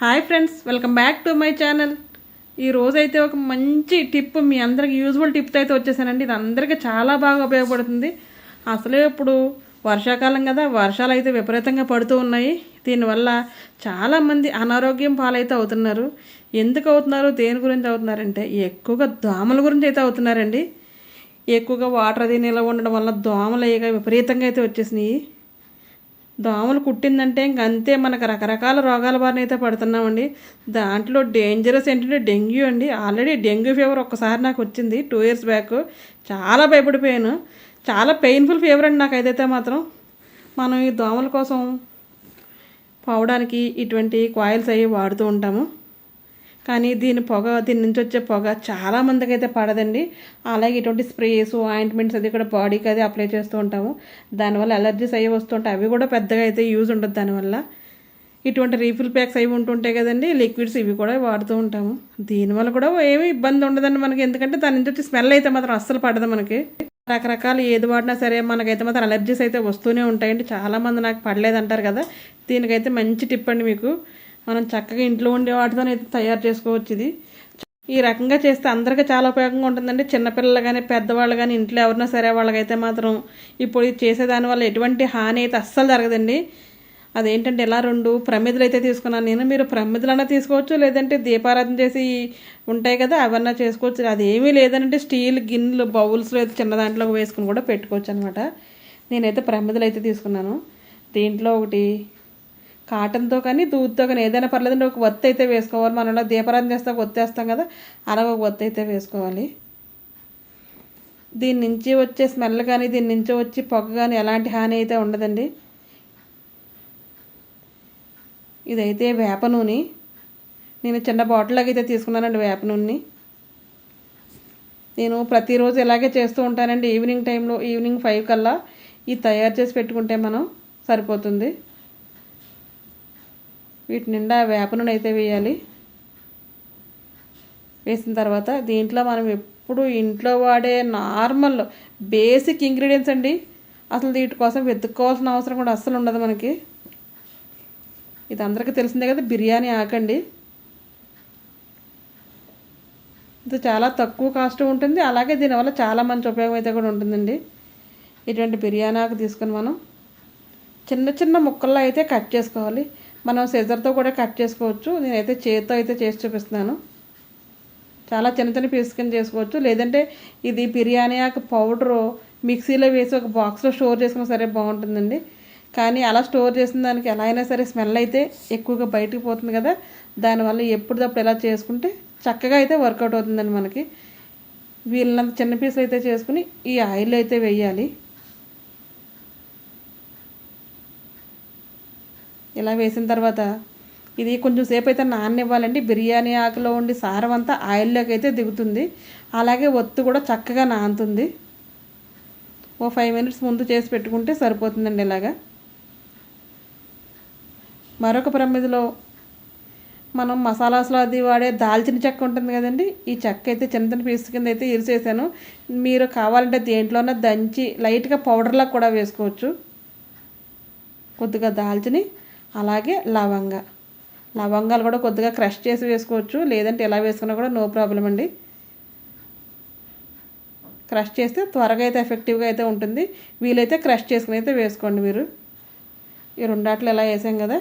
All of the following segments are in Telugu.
Hi friends welcome back to my channel. ఈ రోజైతే ఒక మంచి టిప్ మీ అందరికి యూజ్ఫుల్ టిప్ అయితే వచ్చేసానండి. ఇది అందరికీ చాలా బాగా ఉపయోగపడుతుంది. అసలే ఇప్పుడు వర్షాకాలం కదా వర్షాలు అయితే విపరీతంగా పడుతూ ఉన్నాయి. దీనివల్ల చాలామంది అనారోగ్యం పాలైతే అవుతున్నారు. ఎందుకు అవుతున్నారు దేని గురించి అవుతున్నారంటే ఎక్కువగా దోమల గురించి అయితే అవుతున్నారండి. ఎక్కువగా వాటర్ అది నిల్వ ఉండడం వల్ల దోమలు అయ్యగా విపరీతంగా అయితే వచ్చేసినాయి. దోమలు కుట్టిందంటే ఇంక అంతే మనకు రకరకాల రోగాల బారిన అయితే పడుతున్నామండి. దాంట్లో డేంజరస్ ఏంటంటే డెంగ్యూ అండి. ఆల్రెడీ డెంగ్యూ ఫీవర్ ఒక్కసారి నాకు వచ్చింది. టూ ఇయర్స్ బ్యాక్ చాలా భయపడిపోయాను. చాలా పెయిన్ఫుల్ ఫీవర్ అండి నాకు ఏదైతే మాత్రం. మనం ఈ దోమల కోసం పోవడానికి ఇటువంటి కాయిల్స్ అవి వాడుతూ ఉంటాము. కానీ దీని పొగ దీని నుంచి వచ్చే పొగ చాలా మందికి అయితే పడదండి. అలాగే ఇటువంటి స్ప్రేస్ ఆయింట్మెంట్స్ అది కూడా బాడీకి అది అప్లై చేస్తూ ఉంటాము. దానివల్ల ఎలర్జీస్ అవి వస్తుంటాయి. అవి కూడా పెద్దగా అయితే యూజ్ ఉండదు దానివల్ల. ఇటువంటి రీఫిల్ ప్యాక్స్ అవి ఉంటుంటాయి కదండి. లిక్విడ్స్ ఇవి కూడా వాడుతూ ఉంటాము. దీనివల్ల కూడా ఏమీ ఇబ్బంది ఉండదండి మనకి. ఎందుకంటే దాని నుంచి వచ్చి స్మెల్ అయితే మాత్రం అస్సలు పడదు మనకి. రకరకాలు ఏది వాడినా సరే మనకైతే మాత్రం అలర్జీస్ అయితే వస్తూనే ఉంటాయండి. చాలామంది నాకు పడలేదంటారు కదా. దీనికైతే మంచి టిప్ అండి మీకు. మనం చక్కగా ఇంట్లో ఉండే వాటితోనైతే తయారు చేసుకోవచ్చు ఇది. ఈ రకంగా చేస్తే అందరికీ చాలా ఉపయోగంగా ఉంటుందండి. చిన్నపిల్లలు కానీ పెద్దవాళ్ళు కానీ ఇంట్లో ఎవరినో సరే వాళ్ళకైతే మాత్రం ఇప్పుడు ఇది చేసేదాని వల్ల ఎటువంటి హాని అయితే అస్సలు జరగదండి. అదేంటంటే ఇలా రెండు ప్రమిదలు అయితే తీసుకున్నాను నేను. మీరు ప్రమిదలన్నా తీసుకోవచ్చు లేదంటే దీపారాధన చేసి ఉంటాయి కదా అవన్నా చేసుకోవచ్చు. అది ఏమీ లేదంటే స్టీల్ గిన్నెలు బౌల్స్లో అయితే చిన్న దాంట్లో వేసుకుని కూడా పెట్టుకోవచ్చు అనమాట నేనైతే ప్రమిదలు అయితే తీసుకున్నాను. దీంట్లో ఒకటి కాటన్తో కానీ దూద్తో కానీ ఏదైనా పర్లేదండి ఒక ఒత్తి అయితే వేసుకోవాలి. మనం దీపారాధన చేస్తే ఒక వేస్తాం కదా అలా ఒక ఒత్తి అయితే వేసుకోవాలి. దీని నుంచి వచ్చే స్మెల్ కానీ దీని నుంచి వచ్చి పొగ కానీ ఎలాంటి హాని అయితే ఉండదండి. ఇదైతే వేప నూనె. నేను చిన్న బాటిల్లాగా అయితే తీసుకున్నానండి వేప నూనె నేను ప్రతిరోజు ఇలాగే చేస్తూ ఉంటానండి. ఈవినింగ్ టైంలో ఈవినింగ్ ఫైవ్ కల్లా ఇది తయారు చేసి పెట్టుకుంటే మనం సరిపోతుంది. వీటి నిండా వేప నూనె అయితే వేయాలి. వేసిన తర్వాత దీంట్లో మనం ఎప్పుడు ఇంట్లో వాడే నార్మల్ బేసిక్ ఇంగ్రీడియంట్స్ అండి. అసలు వీటి కోసం వెతుక్కోవాల్సిన అవసరం కూడా అస్సలు ఉండదు మనకి. ఇది అందరికీ తెలిసిందే కదా బిర్యానీ ఆకండి. ఇది చాలా తక్కువ కాస్ట్ ఉంటుంది. అలాగే దీనివల్ల చాలా మంచి ఉపయోగం అయితే కూడా ఉంటుందండి. ఇటువంటి బిర్యానీ ఆకు తీసుకొని మనం చిన్న చిన్న ముక్కల్లో అయితే కట్ చేసుకోవాలి. మనం సెజర్తో కూడా కట్ చేసుకోవచ్చు. నేనైతే చేతితో అయితే చేసి చూపిస్తున్నాను. చాలా చిన్న చిన్న పీస్ కింద చేసుకోవచ్చు. లేదంటే ఇది బిర్యానీ ఆకు పౌడరు మిక్సీలో వేసి ఒక బాక్స్లో స్టోర్ చేసుకున్నా సరే బాగుంటుందండి. కానీ అలా స్టోర్ చేసిన దానికి ఎలా అయినా సరే స్మెల్ అయితే ఎక్కువగా బయటికి పోతుంది కదా. దానివల్ల ఎప్పుడప్పుడు ఎలా చేసుకుంటే చక్కగా అయితే వర్కౌట్ అవుతుందండి మనకి. వీళ్ళంత చిన్న పీసులు అయితే చేసుకుని ఈ ఆయిల్ అయితే వేయాలి. ఇలా వేసిన తర్వాత ఇది కొంచెం సేపు అయితే నాననివ్వాలండి. బిర్యానీ ఆకులో ఉండి సారం అంతా ఆయిల్లోకి అయితే దిగుతుంది. అలాగే ఒత్తు కూడా చక్కగా నానుతుంది. ఓ ఫైవ్ మినిట్స్ ముందు చేసి పెట్టుకుంటే సరిపోతుందండి ఇలాగా. మరొక ప్రమిదిలో మనం మసాలాస్లో అది వాడే దాల్చిన చెక్క ఉంటుంది కదండి. ఈ చెక్క అయితే చిన్న చిన్న పీస్ కింద అయితే ఇరిసేసాను. మీరు కావాలంటే దేంట్లోనే దంచి లైట్గా పౌడర్లా కూడా వేసుకోవచ్చు. కొద్దిగా దాల్చిని అలాగే లవంగ. లవంగాలు కూడా కొద్దిగా క్రష్ చేసి వేసుకోవచ్చు. లేదంటే ఎలా వేసుకున్నా కూడా నో ప్రాబ్లం అండి. క్రష్ చేస్తే త్వరగా అయితే ఎఫెక్టివ్గా అయితే ఉంటుంది. వీలైతే క్రష్ చేసుకుని అయితే వేసుకోండి మీరు. ఈ రెండాట్లు ఎలా వేసాం కదా.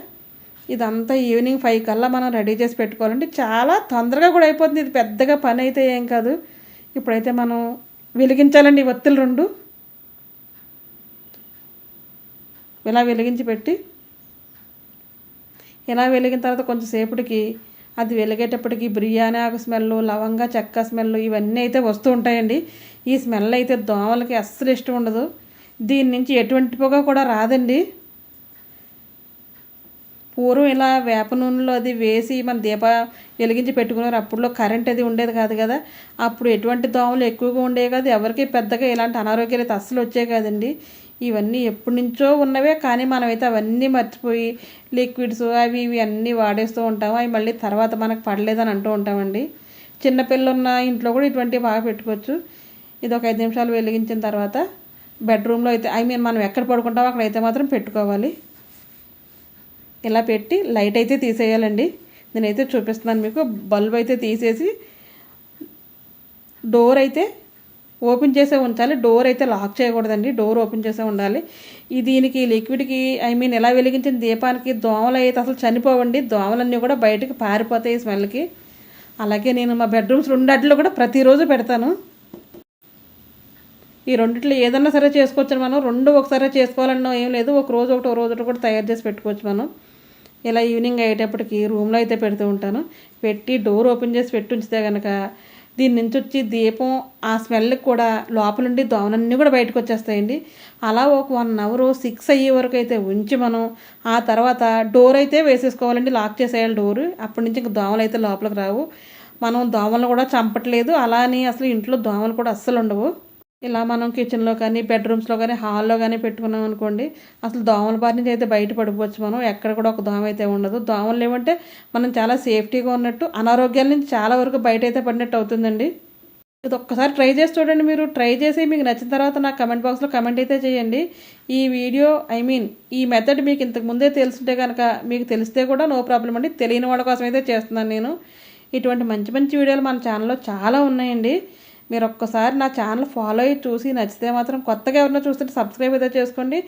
ఇదంతా ఈవినింగ్ ఫైవ్ కల్లా మనం రెడీ చేసి పెట్టుకోవాలంటే చాలా తొందరగా కూడా అయిపోతుంది. ఇది పెద్దగా పని అయితే ఏం కాదు. ఇప్పుడైతే మనం వెలిగించాలండి ఈ ఒత్తులు రెండు. ఇలా వెలిగించి పెట్టి ఇలా వెలిగిన తర్వాత కొంచెంసేపటికి అది వెలిగేటప్పటికి బిర్యానీ ఆకు స్మెల్ లవంగా చెక్క స్మెల్ ఇవన్నీ అయితే వస్తూ ఉంటాయండి. ఈ స్మెల్ అయితే దోమలకి అస్సలు ఇష్టం ఉండదు. దీని నుంచి ఎటువంటి పొగ కూడా రాదండి. పూర్వం ఇలా వేప నూనెలో అది వేసి మన దీప వెలిగించి పెట్టుకున్నారు అప్పుడులో కరెంట్ అది ఉండేది కాదు కదా. అప్పుడు ఎటువంటి దోమలు ఎక్కువగా ఉండేవి కాదు. ఎవరికి పెద్దగా ఇలాంటి అనారోగ్యాలు అయితే అస్సలు వచ్చాయి కాదండి. ఇవన్నీ ఎప్పటి నుంచో ఉన్నవే కానీ మనమైతే అవన్నీ మర్చిపోయి లిక్విడ్స్ అవి ఇవి అన్నీ వాడేస్తూ ఉంటాము. అవి మళ్ళీ తర్వాత మనకు పడలేదని అంటూ ఉంటామండి. చిన్నపిల్లలు ఉన్న ఇంట్లో కూడా ఇటువంటివి బాగా పెట్టుకోవచ్చు. ఇది ఒక ఐదు నిమిషాలు వెలిగించిన తర్వాత బెడ్రూమ్లో అయితే ఐ మీన్ మనం ఎక్కడ పడుకుంటామో అక్కడ అయితే మాత్రం పెట్టుకోవాలి. ఇలా పెట్టి లైట్ అయితే తీసేయాలండి. నేనైతే చూపిస్తున్నాను మీకు బల్బ్ అయితే తీసేసి డోర్ అయితే ఓపెన్ చేసే ఉంచాలి డోర్ అయితే లాక్ చేయకూడదండి డోర్ ఓపెన్ చేసే ఉండాలి. ఈ దీనికి లిక్విడ్కి ఐ మీన్ ఎలా వెలిగించిన దీపానికి దోమలు అయితే అసలు చనిపోవండి దోమలన్నీ కూడా బయటకు పారిపోతాయి స్మెల్కి అలాగే నేను మా బెడ్రూమ్స్ రెండట్లో కూడా ప్రతిరోజు పెడతాను. ఈ రెండిట్లో ఏదన్నా సరే చేసుకోవచ్చు మనం రెండు ఒకసారి చేసుకోవాలన్నా ఏం లేదు ఒక రోజు ఒకటి రోజు ఒకటి కూడా తయారు చేసి పెట్టుకోవచ్చు మనం. ఇలా ఈవినింగ్ అయ్యేటప్పటికి రూమ్లో అయితే పెడుతూ ఉంటాను. పెట్టి డోర్ ఓపెన్ చేసి పెట్టి ఉంచితే కనుక దీని నుంచి వచ్చి దీపం ఆ స్మెల్కి కూడా లోపలుండి దోమలన్నీ కూడా బయటకు వచ్చేస్తాయండి. అలా ఒక వన్ అవర్ సిక్స్ అయ్యే వరకు అయితే ఉంచి మనం ఆ తర్వాత డోర్ అయితే వేసేసుకోవాలండి. లాక్ చేసేయాలి డోర్. అప్పటి నుంచి ఇంక దోమలు అయితే లోపలికి రావు. మనం దోమలు కూడా చంపట్లేదు. అలా అని అసలు ఇంట్లో దోమలు కూడా అస్సలు ఉండవు. ఇలా మనం కిచెన్లో కానీ బెడ్రూమ్స్లో కానీ హాల్లో కానీ పెట్టుకున్నాం అనుకోండి అసలు దోమల బారి నుంచి అయితే బయట పడిపోవచ్చు మనం. ఎక్కడ కూడా ఒక దోమ అయితే ఉండదు. దోమలు లేవంటే మనం చాలా సేఫ్టీగా ఉన్నట్టు అనారోగ్యాల నుంచి చాలా వరకు బయట అయితే పడినట్టు అవుతుందండి. ఇది ఒక్కసారి ట్రై చేసి చూడండి మీరు. ట్రై చేసి మీకు నచ్చిన తర్వాత నాకు కమెంట్ బాక్స్లో కమెంట్ అయితే చేయండి. ఈ వీడియో ఐ మీన్ ఈ మెథడ్ మీకు ఇంతకు ముందే తెలుసుంటే కనుక మీకు తెలిస్తే కూడా నో ప్రాబ్లం అండి. తెలియని వాళ్ళ కోసం అయితే చేస్తున్నాను నేను. ఇటువంటి మంచి మంచి వీడియోలు మన ఛానల్లో చాలా ఉన్నాయండి. మీరు ఒక్కసారి నా ఛానల్ ఫాలో అయ్యి చూసి నచ్చితే మాత్రం కొత్తగా ఎవరైనా చూస్తుంటే సబ్స్క్రైబ్ అయితే చేసుకోండి.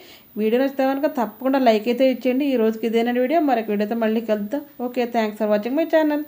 వీడియో నచ్చితే కనుక తప్పకుండా లైక్ అయితే ఇచ్చేయండి. ఈ రోజుకి ఇదేనండి వీడియో. మరొక వీడియోతో మళ్ళీ కలుద్దాం. Okay thanks for watching my channel